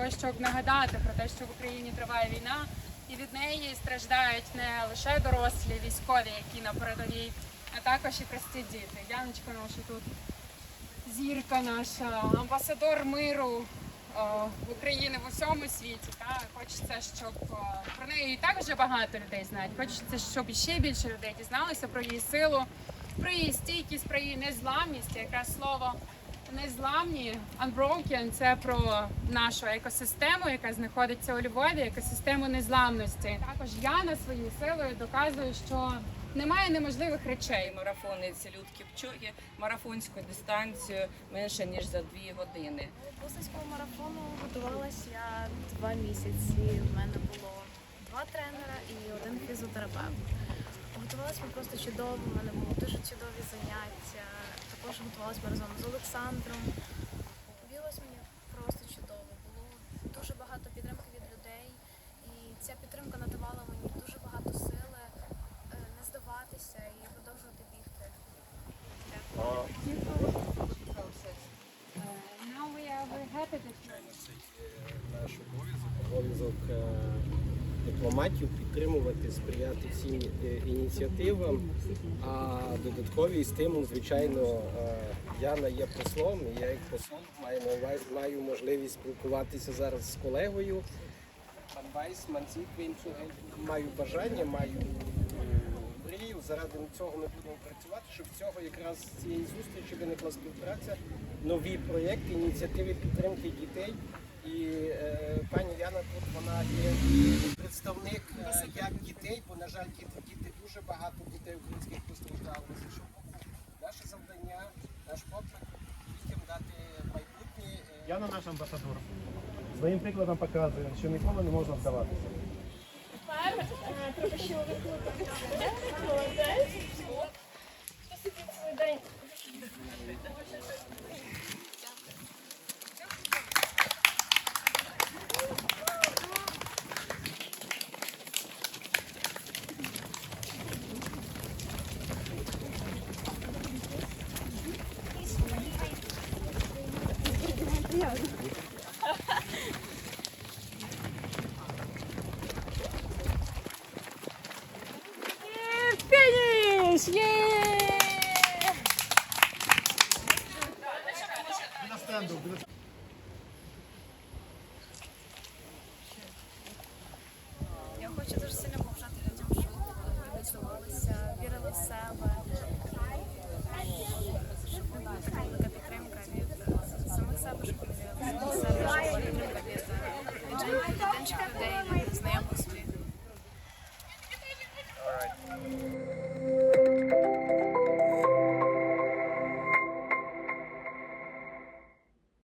того, щоб нагадати про те, що в Україні триває війна, і від неї страждають не лише дорослі військові, які на передовій, а також і прості діти. Яночка наша тут зірка наша, амбасадор миру е, в в усьому світі. Та хочеться, щоб е, про неї і так вже багато людей знають. Хочеться, щоб ще більше людей дізналися про її силу, про її стійкість, про її незламність. Якраз слово незламні unbroken – це про нашу екосистему, яка знаходиться у Львові, екосистему незламності. Також я на своєю силою доказую, що немає неможливих речей. Марафони Салют Кіпчогі, марафонську дистанцію менше ніж за дві години. До Бостонського марафону готувалася я два місяці. У мене було два тренера і один фізіотерапевт. Готувалися ми просто чудово, у мене були дуже чудові заняття. Також готувалися ми разом з Олександром. Вілось мені просто чудово. Було дуже багато підтримки від людей, і ця підтримка надавала мені дуже багато сили е, не здаватися і продовжувати бігти. Звичайно, це є наш обов'язок, обов'язок е, дипломатів підтримувати, сприяти всім е, ініціативам. А додатковий стимул, звичайно, е, Яна є послом, і я як посол маю маю можливість спілкуватися зараз з колегою. Пан Вайсман, Зіквін, маю бажання, маю е, мрію. Заради цього ми будемо працювати, щоб цього якраз цієї зустрічі виникла співпраця, нові проєкти, ініціативи підтримки дітей. І е, пані Яна тут вона є представник е, як дітей, бо на жаль, діти, діти дуже багато дітей українських постраждали. з іншого. Наше завдання, наш поклик дітям дати майбутнє. Я на наш амбасадор. Своїм прикладом показує, що ніколи не можна здаватися. Фініш! Є! Я хочу дуже сильно поважати людям, що працювалися, вірили в себе, щоб була така велика підтримка від самих себе, щоб вони вірили в себе, щоб була підтримка від е, людей.